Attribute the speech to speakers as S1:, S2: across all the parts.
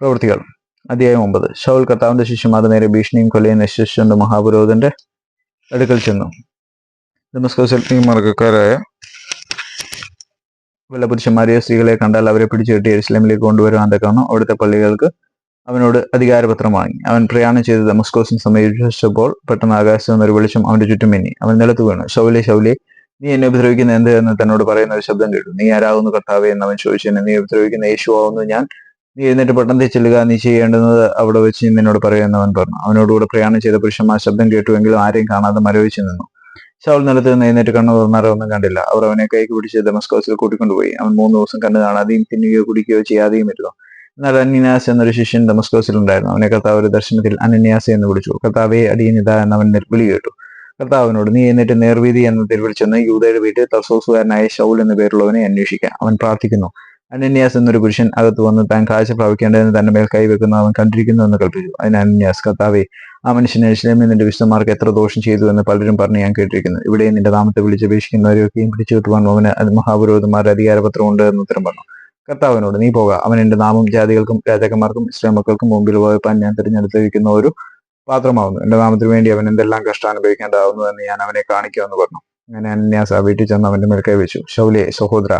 S1: പ്രവൃത്തികൾ അധ്യായം ഒമ്പത്. ഷൗൽ കർത്താവിന്റെ ശിഷ്യന്മാർ നേരെ ഭീഷണിയും കൊലയും നശിച്ചുകൊണ്ട് മഹാപുരോഹിതന്റെ അടുക്കൽ ചെന്നു. ഡെമസ്കോസിൽ മാർഗക്കാരായ വല്ല പുരുഷന്മാരെയോ സ്ത്രീകളെ കണ്ടാൽ അവരെ പിടിച്ചുകെട്ടി എരുസലേമിലേക്ക് കൊണ്ടുവരുവാൻ തക്കണം അവിടുത്തെ പള്ളികൾക്ക് അവനോട് അധികാരപത്രം വാങ്ങി. അവൻ പ്രയാണം ചെയ്ത് ഡെമസ്കോസിന് സമീപിച്ചപ്പോൾ പെട്ടെന്ന് ആകാശത്ത് നിന്നൊരു വെളിച്ചം അവന്റെ ചുറ്റും മിന്നി. അവൻ നിലത്ത് വീണു. ശൗലെ ശൗലെ നീ എന്നെ ഉപദ്രവിക്കുന്ന എന്ത്? എന്ന് തന്നോട് പറയുന്ന ഒരു ശബ്ദം കേട്ടു. നീ ആരാകുന്നു കർത്താവേ? എന്ന് അവൻ ചോദിച്ചു. നീ ഉപദ്രവിക്കുന്ന യേശു ആവുന്നു ഞാൻ നീ എഴുന്നേറ്റ് പട്ടണത്തിൽ ചെല്ലുക. നീ ചെയ്യേണ്ടുന്നത് അവിടെ വെച്ച് നിന്നോട് പറയുമെന്ന് അവൻ പറഞ്ഞു. അവനോടുകൂടെ പ്രയാണം ചെയ്ത പുരുഷന്മാർ ശബ്ദം കേട്ടുവെങ്കിലും ആരെയും കാണാതെ മരവിച്ചു നിന്നു. ശൗൽ നിലത്ത് നിന്ന് എഴുന്നേറ്റ് കണ്ണു തുറന്നാരോ ഒന്നും കണ്ടില്ല. അവർ അവനെ കൈക്ക് പിടിച്ച് ഡെമസ്കോസിൽ കൂട്ടിക്കൊണ്ടുപോയി. അവൻ മൂന്ന് ദിവസം കണ്ടു കാണാതെയും തിന്നുകയോ കുടിക്കുകയോ ചെയ്യാതെയും ഇരുന്നു. എന്നാൽ അന്യനാസ് എന്നൊരു ശിഷ്യൻ ഡെമസ്കോസിൽ ഉണ്ടായിരുന്നു. അവനെ കർത്താവ് ഒരു ദർശനത്തിൽ അനന്യാസ് എന്ന് വിളിച്ചു. കർത്താവേ അടിയനിത എന്ന് അവൻ വിളി കേട്ടു. കർത്താവിനോട് നീ എന്നിട്ട് നേർവീതി എന്ന തിരുവിളിച്ചെന്ന് ചെന്ന് യൂതയുടെ വീട്ടിൽ തർസോസുകാരനായ ഷൗൽ എന്ന പേരുള്ളവനെ അന്വേഷിക്കാം അവൻ പ്രാർത്ഥിക്കുന്നു. അനന്യാസ് എന്നൊരു പുരുഷൻ അകത്ത് വന്ന് താൻ കാഴ്ച പ്രാപിക്കേണ്ടതെന്ന് തന്റെ മേൽ കൈവെക്കുന്ന അവൻ കണ്ടിരിക്കുന്നു എന്ന് കൽപ്പിച്ചു. അതിന് അനന്യാസ് കർത്താവെ ആ മനുഷ്യനെ ഇസ്ലാമിൽ നിന്റെ വിശ്വമാർക്ക് എത്ര ദോഷം ചെയ്തു എന്ന് പലരും പറഞ്ഞ് ഞാൻ കേട്ടിരിക്കുന്നു. ഇവിടെ നിന്റെ നാമത്തെ വിളിച്ചപേക്ഷിക്കുന്നവരെയൊക്കെയും പിടിച്ചു കിട്ടുവാൻ അവന് അത് മഹാപുരോഹിതന്മാരുടെ അധികാരപത്രം ഉണ്ട് എന്ന് ഉത്തരം പറഞ്ഞു. കർത്താവിനോട് നീ പോക. അവൻ എന്റെ നാമം ജാതികൾക്കും രാജാക്കന്മാർക്കും ഇസ്ലാം മക്കൾക്കും മുമ്പിൽ പോയപ്പോൾ ഞാൻ തിരഞ്ഞെടുത്തിരിക്കുന്ന ഒരു പാത്രമാവുന്നു. എന്റെ നാമത്തിന് വേണ്ടി അവൻ എന്തെല്ലാം കഷ്ടം അനുഭവിക്കേണ്ടതാവുന്നു എന്ന് ഞാൻ അവനെ കാണിക്കാമെന്ന് പറഞ്ഞു. അങ്ങനെ അന്യാസ വീട്ടിൽ ചെന്ന് അവന്റെ മേൽക്കൈ വെച്ചു ശൗലേ സഹോദര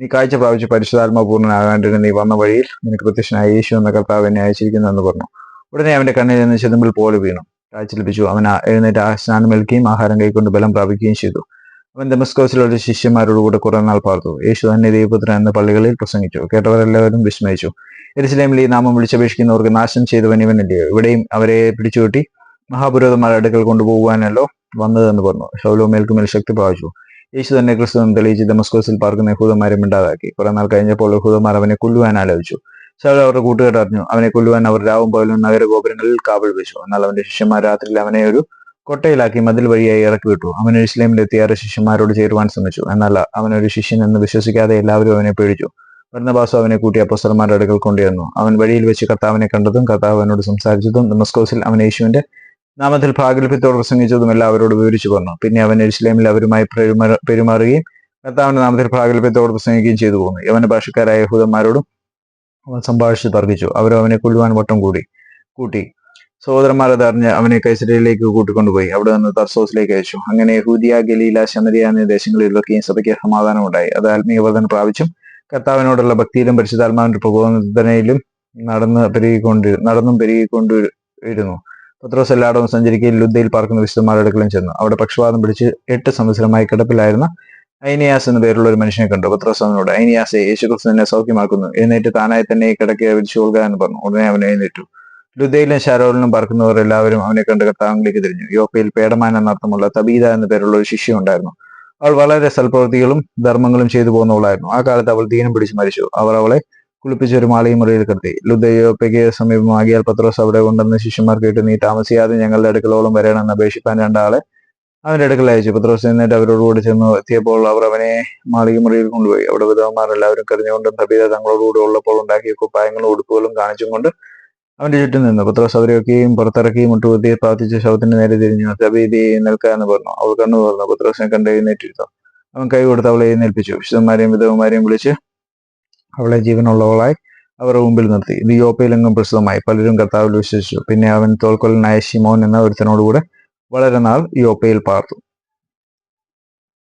S1: നീ കാഴ്ച പ്രാപിച്ച് പരിശുദ്ധാത്മപൂർണനാകേണ്ടതിന് നീ വന്ന വഴിയിൽ നിനക്ക് പ്രത്യക്ഷനായ യേശു എന്ന കർത്താവ് എന്നെ അയച്ചിരിക്കുന്നു എന്ന് പറഞ്ഞു. ഉടനെ അവന്റെ കണ്ണിൽ നിന്ന് ചെതുമ്പിൽ പോലെ വീണു. കാഴ്ച ലഭിച്ചു. അവൻ എഴുന്നേറ്റ് ആ സ്നാനം ഏൽക്കുകയും ആഹാരം കൈക്കൊണ്ട് ബലം പ്രാപിക്കുകയും ചെയ്തു. അവൻ ദമസ്കോസിലുള്ള ശിഷ്യന്മാരോടുകൂടെ കുറെ നാൾ പാർത്തു. യേശു തന്നെ ദൈവപുത്രൻ എന്ന പള്ളികളിൽ പ്രസംഗിച്ചു. കേട്ടവരെല്ലാവരും വിസ്മയിച്ചു. എരുസലേമിൽ ഈ നാമം വിളിച്ചപേക്ഷിക്കുന്നവർക്ക് നാശം ചെയ്തവൻ ഇവനല്ലയോ ഇവിടെയും അവരെ പിടിച്ചുകൂട്ടി മഹാപുരോധന്മാരുടെ അടുക്കൽ കൊണ്ടുപോകുവാനല്ലോ വന്നതെന്ന് പറഞ്ഞു. ശൗലോ മേൽക്കുമേൽ ശക്തി പ്രാപിച്ചു. യേശു തന്നെ ക്രിസ്തുവും തെളിയിച്ച് ദമസ്കോസിൽ പാർക്കുന്ന യഹൂദന്മാരെ മിണ്ടാതാക്കി. കുറെ നാൾ കഴിഞ്ഞപ്പോൾ യഹൂദന്മാർ അവനെ കൊല്ലുവാൻ ആലോചിച്ചു. ശൗൽ അവരുടെ കൂട്ടുകാർ അറിഞ്ഞു. അവനെ കൊല്ലുവാൻ അവർ രാവും പകലും നഗരഗോപുരങ്ങളിൽ കാവൽ വെച്ചു. എന്നാൽ അവന്റെ ശിഷ്യന്മാർ രാത്രിയിൽ അവനെ ഒരു കൊട്ടയിലാക്കി മതിൽ വഴിയായി ഇറക്കി വിട്ടു അവൻ ഇസ്ലേമിലെത്തിയ ആറ് ശിഷ്യന്മാരോട് ചേരുവാൻ ശ്രമിച്ചു. എന്നാൽ അവനൊരു ശിഷ്യൻ എന്ന് വിശ്വസിക്കാതെ എല്ലാവരും അവനെ പേടിച്ചു. ഭരണബാസു അവനെ കൂട്ടി അപ്പസ്തലന്മാരുടെ അടുക്കൽ കൊണ്ടുവന്നു അവൻ വഴിയിൽ വെച്ച് കർത്താവിനെ കണ്ടതും കർത്താവ് അവനോട് സംസാരിച്ചതും ദമസ്കോസിൽ അവൻ യേശുവിന്റെ നാമത്തിൽ പ്രാഗൽഭ്യത്തോട് പ്രസംഗിച്ചതും എല്ലാവരോടും വിവരിച്ചു പറഞ്ഞു. പിന്നെ അവൻ എരുസലേമിൽ അവരുമായി പെരുമാറ- പെരുമാറുകയും കർത്താവിന്റെ നാമത്തിൽ പ്രാഗൽഭ്യത്തോട് പ്രസംഗിക്കുകയും ചെയ്തു പോകുന്നു. യവന ഭാഷക്കാരായ യഹൂദന്മാരോടും അവൻ സംഭാഷിച്ച് തർക്കിച്ചു. അവരും അവനെ കൊല്ലുവാൻ വട്ടം കൂടി കൂട്ടി. സഹോദരന്മാർ അതറിഞ്ഞ് അവനെ കൈസരയിലേക്ക് കൂട്ടിക്കൊണ്ടുപോയി. അവിടെ നിന്ന് തർസോസിലേക്ക് അയച്ചു. അങ്ങനെ ഹൂദിയ ഗലീല ശമരിയ എന്നീ ദേശങ്ങളിലൊക്കെയും സഭയ്ക്ക് സമാധാനം ഉണ്ടായി അത് ആത്മീയവർദ്ധന പ്രാപിച്ചും കർത്താവിനോടുള്ള ഭക്തിയിലും പരിശുദ്ധാത്മാവിന്റെ പ്രബോധനയിലും നടന്ന് പെരുകിക്കൊണ്ട് നടന്നും പെരുകിക്കൊണ്ടിരുന്നു. പത്രോസ് എല്ലായിടവും സഞ്ചരിക്കുകയും ലുദ്ധയിൽ പാർക്കുന്ന വിശുദ്ധന്മാരുടെ അടുക്കലും ചെന്നു. അവിടെ പക്ഷപാതം പിടിച്ച് എട്ട് സംവത്സരമായി കിടപ്പിലായിരുന്ന ഐനിയാസ് എന്ന പേരുള്ള ഒരു മനുഷ്യനെ കണ്ടു. പത്രോസ് അവനോട് ഐനിയാസെ യേശുക്രിസ്തു എന്നെ സൗഖ്യമാക്കുന്നു. എഴുന്നേറ്റ് താനായി തന്നെ ഈ കിടക്കെ വിരിച്ചു കൊള്ളുക എന്ന് പറഞ്ഞു. ഉടനെ അവൻ എഴുന്നേറ്റു. ലുദ്ധയിലും ശരോലിനും പാർക്കുന്നവർ എല്ലാവരും അവനെ കണ്ട് കർത്താവിലേക്ക് തിരിഞ്ഞു. യോപ്പയിൽ പേടമാൻ എന്നർത്ഥമുള്ള തബീത എന്ന പേരുള്ള ഒരു ശിഷ്യ ഉണ്ടായിരുന്നു. അവൾ വളരെ സൽപ്രവൃത്തികളും ധർമ്മങ്ങളും ചെയ്തു പോകുന്നവളായിരുന്നു. ആ കാലത്ത് അവൾ ദീനം പിടിച്ച് മരിച്ചു. അവർ അവളെ കുളിപ്പിച്ച് ഒരു മാളിയും മുറിയിൽ കിടത്തി ലുദ്ധയോപ്പയ്ക്ക് സമീപമാകിയാൽ പത്രോസ് അവിടെ കൊണ്ടുവന്ന് ശിഷ്യന്മാർ കേട്ട്. നീ താമസിയാതെ ഞങ്ങളുടെ അടുക്കളോളം വരണമെന്ന് അപേക്ഷിപ്പാൻ രണ്ടാളെ അവന്റെ അടുക്കൽ അയച്ചു. പത്രോസ് എന്നിട്ട് അവരോടുകൂടി ചെന്ന് എത്തിയപ്പോൾ അവർ അവനെ മാളിക മുറിയിൽ കൊണ്ടുപോയി. അവിടെ വിധവന്മാർ എല്ലാവരും കരഞ്ഞുകൊണ്ടും തബീത തങ്ങളോടുകൂടി ഉള്ളപ്പോൾ ഉണ്ടാക്കിയ കുപ്പായങ്ങളും ഉടുപ്പുകളും കാണിച്ചും കൊണ്ട് അവന്റെ ചുറ്റും നിന്നു. പത്രോസ് അവരെയൊക്കെയും പുറത്തിറക്കി മുട്ടുകുത്തി പ്രാർത്ഥിച്ച് ശവത്തിന് നേരെ തിരിഞ്ഞു. തബീതി നിൽക്കുക എന്ന് പറഞ്ഞു. അവർ കണ്ണു തുറന്നു പത്രോസിനെ കണ്ട് അവൻ കൈ കൊടുത്ത് അവളെ എഴുന്നേൽപ്പിച്ചു. വിശുദ്ധന്മാരെയും വിധവന്മാരെയും വിളിച്ച് അവളെ ജീവനുള്ളവളായി അവരുടെ മുമ്പിൽ നിർത്തി. ഇത് യോപ്പയിലെങ്ങും പ്രസിദ്ധമായി. പലരും കർത്താവിൽ വിശ്വസിച്ചു. പിന്നെ അവൻ തോൽക്കൊല്ലനായ ഷിമോൻ എന്ന ഒരുത്തനോടുകൂടെ വളരെ നാൾ യോപ്പയിൽ പാർത്തു.